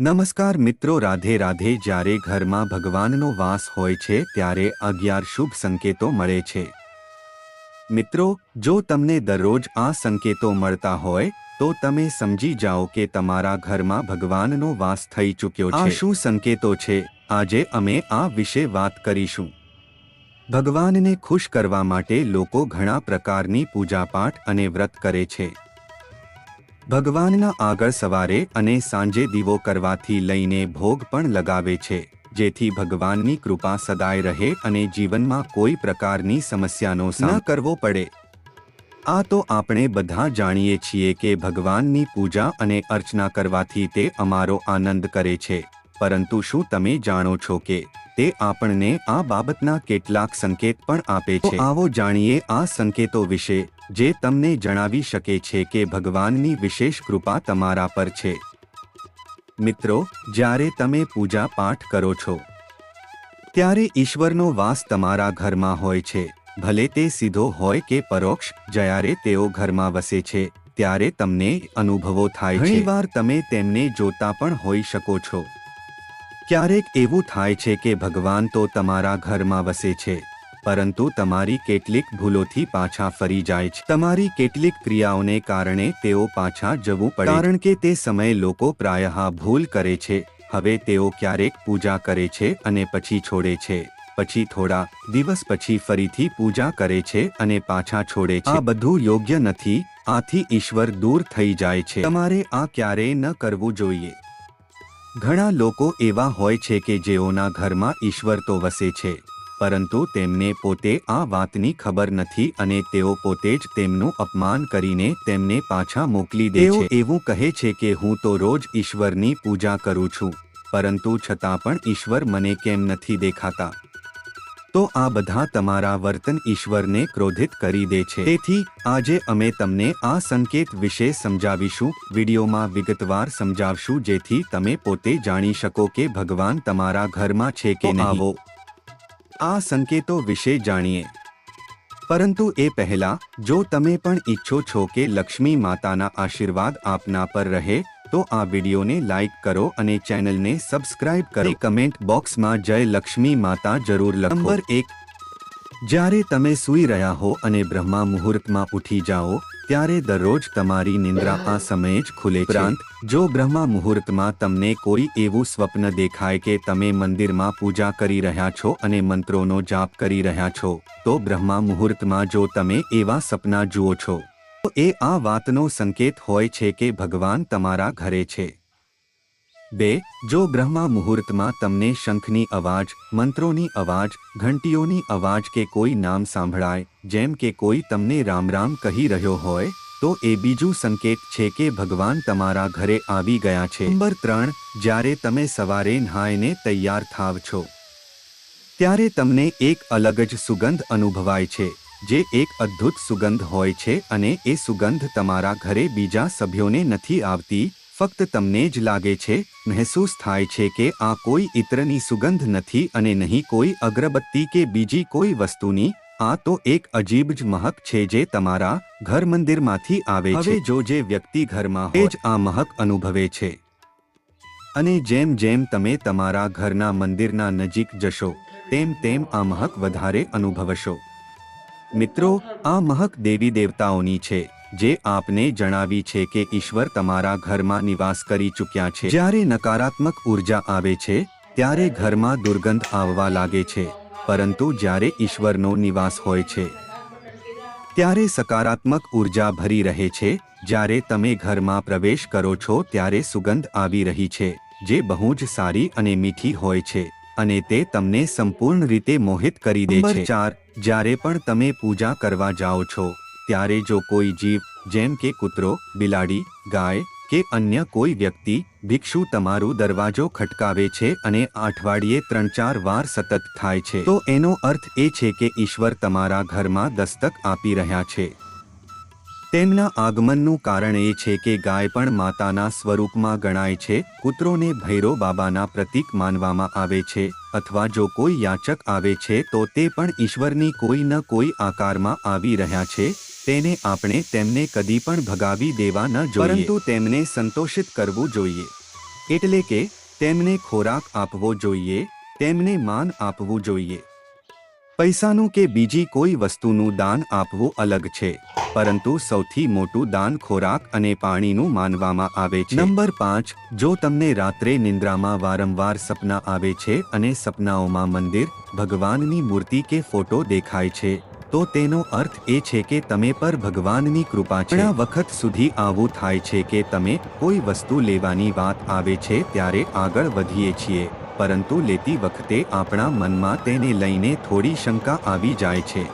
નમસ્કાર મિત્રો, રાધે રાધે. જ્યારે ઘરમાં ભગવાનનો વાસ હોય છે, ત્યારે અગિયાર શુભ સંકેતો મળે છે. મિત્રો, જો તમને દરરોજ આ સંકેતો મળતા હોય, તો તમે સમજી જાઓ કે તમારા ઘરમાં ભગવાનનો વાસ થઈ ચૂક્યો છે. આ શું સંકેતો છે? આજે અમે આ વિશે વાત કરીશું. ભગવાનને ખુશ કરવા માટે લોકો ઘણા પ્રકારની પૂજાપાઠ અને વ્રત કરે છે. ભગવાનના આગળ સવારે અને સાંજે દીવો કરવાથી લઈને ભોગ પણ લગાવે છે જેથી ભગવાનની કૃપા સદાય રહે અને જીવનમાં કોઈ પ્રકારની સમસ્યાનો સામનો કરવો પડે. આ તો આપણે બધા જાણીએ છીએ કે ભગવાનની પૂજા અને અર્ચના કરવાથી તે અમારો આનંદ કરે છે પરંતુ શું તમે જાણો છો કે તે આપણને આ બાબતના કેટલાક સંકેત પણ આપે છે. આવો જાણીએ આ સંકેતો વિશે, જે તમને જણાવી શકે છે કે ભગવાનની વિશેષ કૃપા તમારા પર છે. મિત્રો, જ્યારે તમે પૂજા પાઠ કરો છો, ત્યારે ઈશ્વરનો વાસ તમારા ઘરમાં હોય છે. ભલે તે સીધો હોય કે પરોક્ષ, જ્યારે તેઓ ઘરમાં વસે છે, ત્યારે તમને અનુભવો થાય છે. ઘણીવાર તમે તેમને જોતા પણ હોઈ શકો છો. ક્યારેક એવું થાય છે કે ભગવાન તો તમારા ઘરમાં વસે છે, પરંતુ તમારી કેટલીક ભૂલોથી પાછા ફરી જાય છે. તમારી કેટલીક ક્રિયાઓને કારણે તેઓ પાછા જવું પડે. કારણ કે તે સમયે લોકો પ્રાયઃ ભૂલ કરે છે, હવે તેઓ ક્યારેક પૂજા કરે છે અને પછી છોડે છે, પછી થોડા દિવસ પછી ફરીથી પૂજા કરે છે અને પાછા છોડે છે. આ બધું યોગ્ય નથી, આથી ઈશ્વર દૂર થઈ જાય છે. તમારે આ ક્યારેય ન કરવું જોઈએ. ઘણા લોકો એવા હોય છે કે જેઓના ઘરમાં ઈશ્વર તો વસે છે પરંતુ તેમને પોતે આ વાતની ખબર નથી અને તેઓ પોતે જ તેમનું અપમાન કરીને તેમને પાછા મોકલી દે છે. એવું કહે છે કે હું તો રોજ ઈશ્વરની પૂજા કરું છું પરંતુ છતાં પણ ઈશ્વર મને કેમ નથી દેખાતા? તો આ બધા તમારા વર્તન ઈશ્વરને ક્રોધિત કરી દે છે. તેથી આજે અમે તમને આ સંકેત વિશે સમજાવીશું વિડીયોમાં વિગતવાર સમજાવશું જેથી તમે પોતે જાણી શકો કે ભગવાન તમારા ઘરમાં છે કે નહીં. આવો. આ સંકેતો વિશે જાણીએ. પરંતુ એ પહેલા જો તમે પણ ઈચ્છો છો કે લક્ષ્મી માતાના આશીર્વાદ આપના પર રહે તો આ વિડીયોને લાઇક કરો અને ચેનલને સબસ્ક્રાઇબ કરો. કમેન્ટ બોક્સમાં જય લક્ષ્મી માતા જરૂર લખો. નંબર એક. જ્યારે તમે સૂઈ રહ્યા હો અને બ્રહ્મા મુહૂર્તમાં ઉઠી જાઓ ત્યારે દરરોજ તમારી નિંદ્રા આ સમયે જ ખુલે ઉપરાંત જો બ્રહ્મા મુહૂર્તમાં તમને કોઈ એવું સ્વપ્ન દેખાય કે તમે મંદિરમાં પૂજા કરી રહ્યા છો અને મંત્રોનો જાપ કરી રહ્યા છો તો બ્રહ્મા મુહૂર્તમાં જો તમે એવા સપના જુઓ છો તો એ આ વાતનો સંકેત હોય છે કે ભગવાન તમારા ઘરે છે. બે, જો બ્રહ્મા મુહૂર્તમાં તમને શંખની અવાજ, મંત્રોની અવાજ, ઘંટીઓની અવાજ કે કોઈ નામ સાંભળાય, જેમ કે કોઈ તમને રામ રામ કહી રહ્યો હોય, તો એ બીજું સંકેત છે કે ભગવાન તમારા ઘરે આવી ગયા છે. નંબર ત્રણ, જ્યારે તમે સવારે નહાઈને તૈયાર થાવ છો. ત્યારે તમને એક અલગ જ સુગંધ અનુભવાય છે, જે એક અદ્ભુત સુગંધ હોય છે અને એ સુગંધ તમારા ઘરે બીજા સભ્યોને નથી આવતી ફક્ત તમને જ લાગે છે મહેસૂસ થાય છે કે આ કોઈ ઇત્રની સુગંધ નથી અને નહીં કોઈ અગરબત્તી કે બીજી કોઈ વસ્તુની આ તો એક અજીબ જ મહક છે જે તમારા ઘર મંદિરમાંથી આવે છે. જો જે વ્યક્તિ ઘરમાં હોય જ આ મહક અનુભવે છે. અને જેમ જેમ તમે તમારા ઘરના મંદિરના નજીક જશો તેમ તેમ આ મહક વધારે અનુભવશો. મિત્રો આ મહક દેવી દેવતાઓની છે. જે આપને જણાવી છે કે ઈશ્વર તમારા ઘરમાં નિવાસ કરી ચૂક્યા છે. જ્યારે નકારાત્મક ઊર્જા આવે છે ત્યારે ઘરમાં દુર્ગંધ આવવા લાગે છે પરંતુ જ્યારે ઈશ્વરનો નિવાસ હોય છે ત્યારે સકારાત્મક ઊર્જા ભરી રહે છે. જ્યારે તમે ઘરમાં પ્રવેશ કરો છો ત્યારે સુગંધ આવી રહી છે જે બહુ જ સારી અને મીઠી હોય છે અને તે તમને સંપૂર્ણ રીતે મોહિત કરી દે છે. ચાર. જ્યારે પણ તમે પૂજા કરવા જાઓ છો ત્યારે જો કોઈ જીવ, જેમ કે કૂતરો, બિલાડી, ગાય કે અન્ય કોઈ વ્યક્તિ, ભિક્ષુ તમારું દરવાજો ખટકાવે છે અને અઠવાડિયે ત્રણ ચાર વાર સતત થાય છે, તો એનો અર્થ એ છે કે ઈશ્વર તમારા ઘરમાં દસ્તક આપી રહ્યા છે. તેમના આગમનનું કારણ એ છે કે ગાય પણ માતાના સ્વરૂપમાં ગણાય છે, કૂતરોને ભૈરો બાબાના પ્રતીક માનવામાં આવે છે, અથવા જો કોઈ યાચક આવે છે તો તે પણ ઈશ્વરની કોઈ ન કોઈ આકારમાં આવી રહ્યા છે તેને આપણે તેમને કદી પણ ભગાવી દેવા ન જોઈએ. પરંતુ તેમને સંતોષિત કરવું જોઈએ. એટલે કે તેમને ખોરાક આપવો જોઈએ તેમને માન આપવું જોઈએ. પૈસાનું કે બીજી કોઈ વસ્તુનું દાન આપવું અલગ છે. પરંતુ સૌથી મોટું દાન ખોરાક અને પાણીનું માનવામાં આવે છે. નંબર પાંચ જો તમને રાત્રે નિંદ્રામાં વારંવાર સપના આવે છે અને સપનાઓમાં મંદિર ભગવાનની મૂર્તિ કે ફોટો દેખાય છે તો તેનો અર્થ એ છે કે તમે પર ભગવાનની કૃપા છે. ઘણા વખત સુધી આવું થાય છે કે તમે કોઈ વસ્તુ લેવાની વાત આવે છે ત્યારે આગળ વધીએ છીએ, પરંતુ લેતી વખતે આપણા મનમાં તેને લઈને થોડી શંકા આવી જાય છે.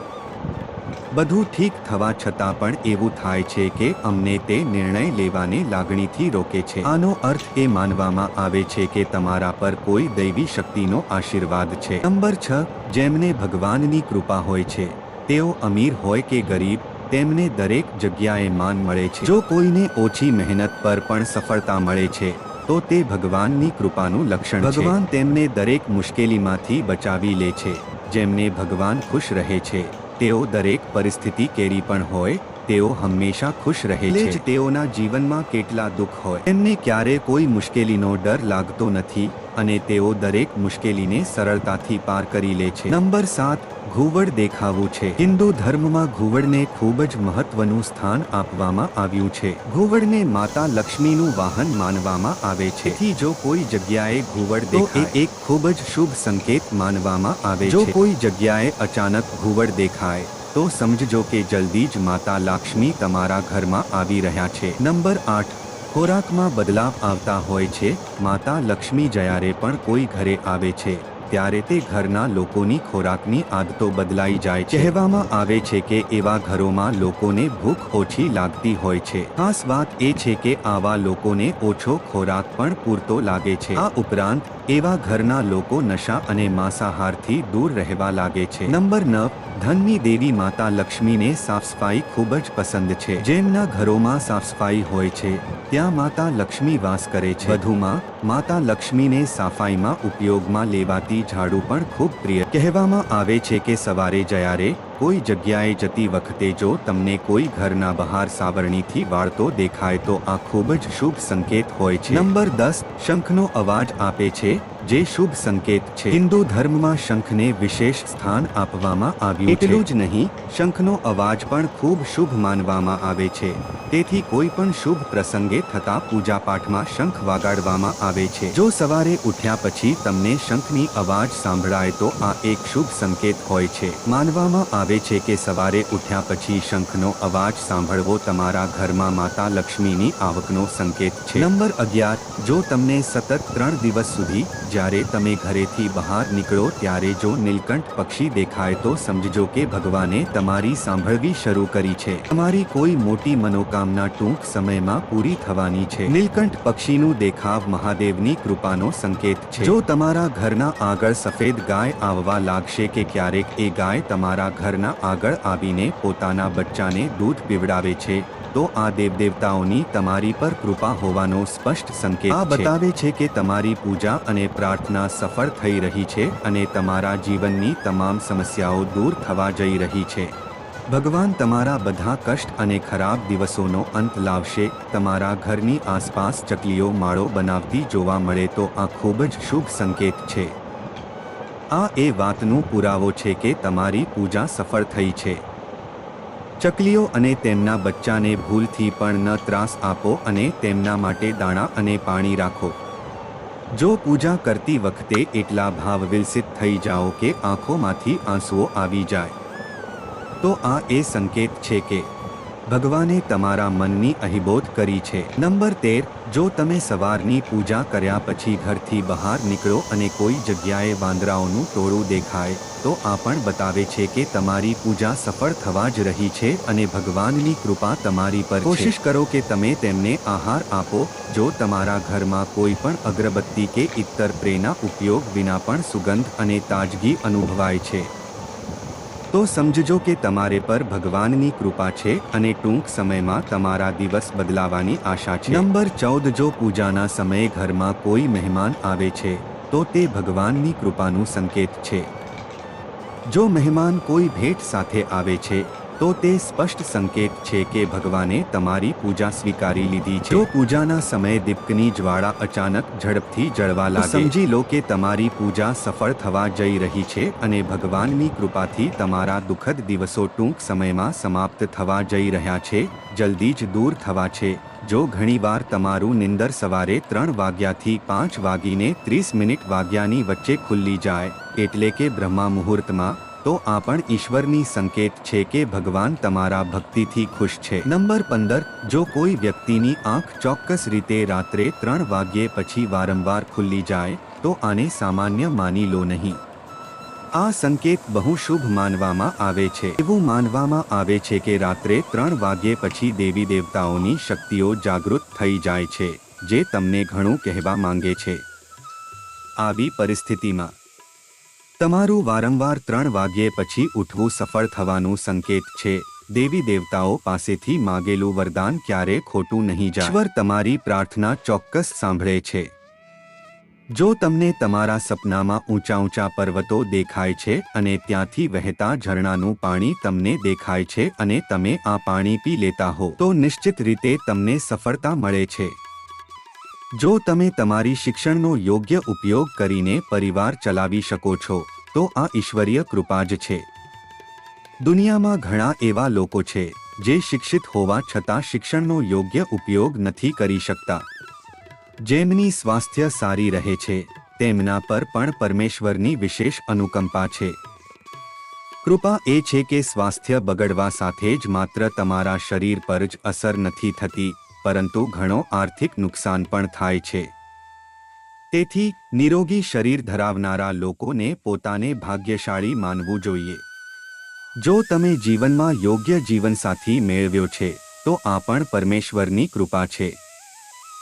બધું ઠીક થવા છતાં પણ એવું થાય છે કે અમને તે નિર્ણય લેવાને લાગણીથી રોકે છે. આનો અર્થ એ માનવામાં આવે છે કે તમારા પર કોઈ દૈવી શક્તિનો આશીર્વાદ છે. નંબર છ, જેમને ભગવાનની કૃપા હોય છે. તેઓ અમીર હોય કે ગરીબ તેમને દરેક જગ્યાએ માન મળે છે. જો કોઈને ઓછી મહેનત પર પણ સફળતા મળે છે તો તે ભગવાનની કૃપાનું લક્ષણ ભગવાન તેમને દરેક મુશ્કેલીમાંથી બચાવી લે છે. જેમને ભગવાન ખુશ રહે છે તેઓ દરેક પરિસ્થિતિ કેરી પણ હોય તેઓ હંમેશા ખુશ રહે છે. જ તેઓના જીવનમાં કેટલા દુઃખ હોય. તેમને ક્યારે કોઈ મુશ્કેલીનો ડર લાગતો નથી અને તેઓ દરેક મુશ્કેલીને સરળતાથી પાર કરી લે છે. નંબર સાત ઘુવડ દેખાવું છે. હિન્દુ ધર્મમાં ઘુવડને ખૂબ જ મહત્વનું સ્થાન આપવામાં આવ્યું છે. ઘુવડને માતા લક્ષ્મીનું વાહન માનવામાં આવે છે. તેથી જો કોઈ જગ્યાએ ઘુવડ દેખાય એક ખૂબ જ શુભ સંકેત માનવામાં આવે છે. જો કોઈ જગ્યાએ અચાનક ઘુવડ દેખાય તો સમજજો કે જલ્દી જ માતા લક્ષ્મી તમારા ઘરમાં આવી રહ્યા છે. નંબર આઠ ખોરાકમાં બદલાવ આવતા હોય છે, માતા લક્ષ્મી જ્યારે પણ કોઈ ઘરે આવે છે, ત્યારે તે ઘરના લોકોની ખોરાકની આદતો બદલાઈ જાય છે. કહેવામાં આવે છે કે એવા ઘરોમાં લોકોને ભૂખ ઓછી લાગતી હોય છે. ખાસ વાત એ છે કે આવા લોકોને ઓછો ખોરાક પણ પૂરતો લાગે છે. આ ઉપરાંત એવા ઘરના લોકો નશા અને માંસાહારથી દૂર રહેવા લાગે છે. નંબર નવ, ધનની દેવી માતા લક્ષ્મીને સાફ સફાઈ ખૂબ જ પસંદ છે. જેમના ઘરોમાં સાફ સફાઈ હોય છે, ત્યાં માતા લક્ષ્મી વાસ કરે છે. વધુમાં, માતા લક્ષ્મીને સફાઈમાં ઉપયોગમાં લેવાતી ઝાડુ પણ ખૂબ પ્રિય. કહેવામાં આવે છે કે સવારે જ્યારે કોઈ જગ્યાએ જતી વખતે જો તમને કોઈ ઘરના બહાર સાવરણીથી વાળતો દેખાય તો આ ખૂબ જ શુભ સંકેત હોય છે. નંબર દસ, શંખનો અવાજ આપે છે જે શુભ સંકેત છે. હિન્દુ ધર્મમાં શંખને વિશેષ સ્થાન આપવામાં આવ્યું એટલું જ નહીં, શંખનો અવાજ પણ ખૂબ શુભ માનવામાં આવે છે. તેથી કોઈ પણ શુભ પ્રસંગે થતા પૂજાપાઠમાં શંખ વાગાડવામાં આવે છે. જો સવારે ઉઠ્યા પછી તમને શંખની અવાજ સાંભળાય તો આ એક શુભ સંકેત હોય છે. માનવામાં આવે છે કે સવારે ઉઠ્યા પછી શંખનો અવાજ સાંભળવો તમારા ઘરમાં માતા લક્ષ્મીની આવકનો સંકેત છે. નંબર અગિયાર, જો તમને સતત ત્રણ દિવસ સુધી જ્યારે તમે ઘરેથી બહાર નીકળો ત્યારે જો નીલકંઠ પક્ષી દેખાય તો સમજજો કે ભગવાને તમારી સાંભળવી શરૂ કરી છે. તમારી કોઈ મોટી મનોકામના ટૂંક સમયમાં પૂરી થવાની છે. નીલકંઠ પક્ષીનું દેખાવ મહાદેવની કૃપાનો સંકેત છે. જો તમારા ઘરના આગળ સફેદ ગાય આવવા લાગશે કે ક્યારેક એ ગાય તમારા ઘરના આગળ આવીને પોતાના બચ્ચાને દૂધ પીવડાવે છે તો આ દેવદેવતાઓની તમારી પર કૃપા હોવાનો સ્પષ્ટ સંકેત આ બતાવે છે કે તમારી પૂજા અને પ્રાર્થના સફળ થઈ રહી છે અને તમારા જીવનની તમામ સમસ્યાઓ દૂર થવા જઈ રહી છે. ભગવાન તમારા બધા કષ્ટ અને ખરાબ દિવસોનો અંત લાવશે. તમારા ઘરની આસપાસ ચકલીઓ માળો બનાવતી જોવા મળે તો આ ખૂબ જ શુભ સંકેત છે. આ એ વાતનો પુરાવો છે કે તમારી પૂજા સફળ થઈ છે. ચકલીઓ અને તેમના બચ્ચાને ભૂલથી પણ ન ત્રાસ આપો અને તેમના માટે દાણા અને પાણી રાખો. જો પૂજા કરતી વખતે એટલા ભાવ વિલસિત થઈ જાઓ કે આંખોમાંથી આંસુઓ આવી જાય, તો આ એ સંકેત છે કે ભગવાને તમારા મનની અહિબોધ કરી છે. નંબર તેર, જો તમે સવારની પૂજા કર્યા પછી ઘરથી બહાર નીકળો અને કોઈ જગ્યાએ વાંદરાઓનું ટોળું દેખાય, તો આ પણ બતાવે છે કે તમારી પૂજા સફળ થવા જ રહી છે અને ભગવાનની કૃપા તમારી પર કોશિશ કરો કે તમે તેમને આહાર આપો, જો તમારા ઘરમાં કોઈ પણ અગરબત્તી કે ઇત્તર પ્રેના ઉપયોગ વિના પણ સુગંધ અને તાજગી અનુભવાય છે. તો સમજજો કે તમારે પર ભગવાનની કૃપા છે અને ટૂંક સમયમાં તમારા દિવસ બદલાવાની આશા છે. નંબર ચૌદ, જો પૂજાના સમયે ઘરમાં કોઈ મહેમાન આવે છે, તો તે ભગવાનની કૃપાનું સંકેત છે. જો મહેમાન કોઈ ભેટ સાથે આવે છે તો તે સ્પષ્ટ સંકેત છે કે ભગવાને તમારી પૂજા સ્વીકારી લીધી છે. જો પૂજાના સમયે દીપકની જ્વાળા અચાનક ઝડપથી જળવા લાગે. સમજી લો કે તમારી પૂજા સફળ થવા જઈ રહી છે અને ભગવાનની કૃપાથી તમારા દુઃખદ દિવસો ટૂંક સમયમાં સમાપ્ત થવા જઈ રહ્યા છે જલ્દી જ દૂર થવા છે. જો ઘણીવાર તમારું નિંદર સવારે ત્રણ વાગ્યાથી પાંચ વાગીને ત્રીસ મિનિટ વાગ્યાની વચ્ચે ખુલ્લી જાય એટલે કે બ્રહ્મા મુહૂર્તમાં તો આ પણ ઈશ્વરની સંકેત છે કે ભગવાન તમારા ભક્તિથી ખુશ છે. નંબર પંદર, જો કોઈ વ્યક્તિની આંખ ચોક્કસ રીતે રાત્રે ત્રણ વાગ્યે પછી વારંવાર ખુલ્લી જાય, તો આને સામાન્ય માની લો નહીં. આ સંકેત બહુ શુભ માનવામાં આવે છે. એવું માનવામાં આવે છે કે રાત્રે ત્રણ વાગ્યે પછી દેવી દેવતાઓની શક્તિઓ જાગૃત થઈ જાય છે, જે તમને ઘણું કહેવા માંગે છે. આવી પરિસ્થિતિમાં તમારું વારંવાર ત્રણ વાગ્યે પછી ઉઠવું સફળ થવાનું સંકેત છે. દેવી દેવતાઓ પાસેથી માગેલું વરદાન ક્યારે ખોટું નહીં જાય. ઈશ્વર તમારી પ્રાર્થના ચોક્કસ સાંભળે છે. જો તમને તમારા સપનામાં ઊંચા ઊંચા પર્વતો દેખાય છે અને ત્યાંથી વહેતા ઝરણાનું પાણી તમને દેખાય છે અને તમે આ પાણી પી લેતા હો, તો નિશ્ચિત રીતે તમને સફળતા મળે છે. જો તમે તમારી શિક્ષણનો યોગ્ય ઉપયોગ કરીને પરિવાર ચલાવી શકો છો, તો આ ઈશ્વરીય કૃપા જ છે. દુનિયામાં ઘણા એવા લોકો છે, જે શિક્ષિત હોવા છતાં શિક્ષણનો યોગ્ય ઉપયોગ નથી કરી શકતા. જેમની સ્વાસ્થ્ય સારી રહે છે, તેમના પર પણ પરમેશ્વરની વિશેષ અનુકંપા છે. કૃપા એ છે કે સ્વાસ્થ્ય બગડવા સાથે જ માત્ર તમારા શરીર પર જ અસર નથી થતી. પરંતુ ઘણો આર્થિક નુકસાન પણ થાય છે. તેથી, નિરોગી શરીર ધરાવનારા લોકોને પોતાને ભાગ્યશાળી માનવું જોઈએ. જો તમે જીવનમાં યોગ્ય જીવનસાથી મેળવ્યો છે, તો આ પણ પરમેશ્વરની કૃપા છે.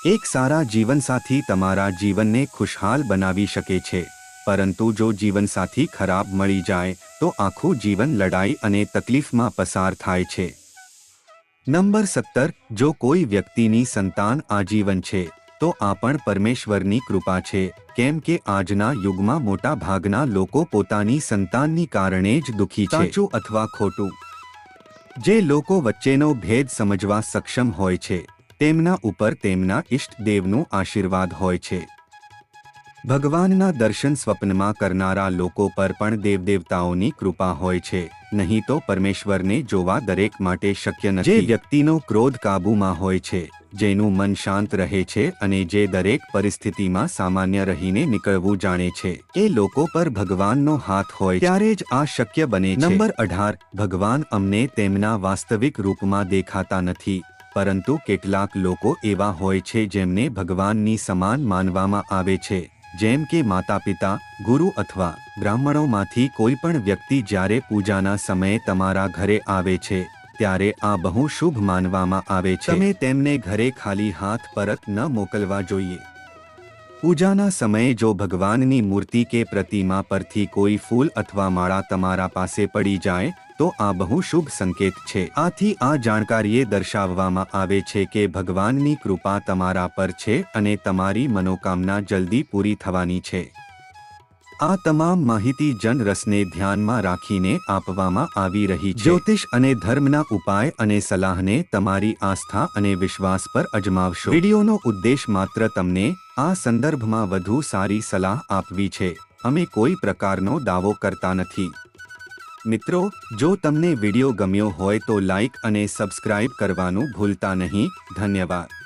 એક સારા જીવનસાથી તમારા જીવનને ખુશહાલ બનાવી શકે છે, પરંતુ જો જીવનસાથી ખરાબ મળી જાય, તો આખું જીવન લડાઈ અને તકલીફમાં પસાર થાય છે. નંબર સત્તર, જો કોઈ વ્યક્તિની સંતાન આજીવન છે, તો આ પણ પરમેશ્વરની કૃપા છે, કેમ કે આજના યુગમાં મોટા ભાગના લોકો પોતાની સંતાનની કારણે જ દુઃખી છે. સાચું અથવા ખોટું? જે લોકો વચ્ચેનો ભેદ સમજવા સક્ષમ હોય છે, તેમના ઉપર તેમના ઇષ્ટદેવનું આશીર્વાદ હોય છે. ભગવાનના દર્શન સ્વપ્નમાં કરનારા લોકો પર પણ દેવદેવતાઓની કૃપા હોય છે. નહીં તો પરમેશ્વરને જોવા દરેક માટે શક્ય નથી. જે વ્યક્તિનો ક્રોધ કાબૂમાં હોય છે, જેનું મન શાંત રહે છે અને જે દરેક પરિસ્થિતિમાં સામાન્ય રહીને નીકળવું જાણે છે, એ લોકો પર ભગવાનનો હાથ હોય ત્યારે જ આ શક્ય બને છે. નંબર અઢાર, ભગવાન અમને તેમના વાસ્તવિક રૂપમાં દેખાતા નથી, પરંતુ કેટલાક લોકો એવા હોય છે જેમને ભગવાનની સમાન માનવામાં આવે છે. જેમ કે માતા પિતા ગુરુ અથવા બ્રાહ્મણોમાંથી કોઈ પણ વ્યક્તિ જ્યારે પૂજાના સમયે તમારા ઘરે આવે છે ત્યારે આ બહુ શુભ માનવામાં આવે છે. તમે તેમને ઘરે ખાલી હાથ પરત ન મોકલવા જોઈએ. પૂજાના સમયે જો ભગવાનની મૂર્તિ કે પ્રતિમા પરથી કોઈ ફૂલ અથવા માળા તમારા પાસે પડી જાય તો આ બહુ શુભ સંકેત છે. આથી આ જાણકારીએ દર્શાવવામાં આવે છે કે ભગવાનની કૃપા તમારા પર છે અને તમારી મનોકામના જલ્દી પૂરી થવાની છે. આ તમામ માહિતી જનરસને ધ્યાનમાં રાખીને આપવામાં આવી રહી છે. જ્યોતિષ અને ધર્મના ઉપાય અને સલાહને તમારી આસ્થા અને વિશ્વાસ પર અજમાવશો. વિડીયોનો ઉદ્દેશ માત્ર તમને આ સંદર્ભમાં વધુ સારી સલાહ આપવી છે. અમે કોઈ પ્રકારનો દાવો કરતા નથી. મિત્રો જો તમને વીડિયો ગમ્યો હોય તો લાઈક અને સબસ્ક્રાઇબ કરવાનું ભૂલતા નહીં. ધન્યવાદ.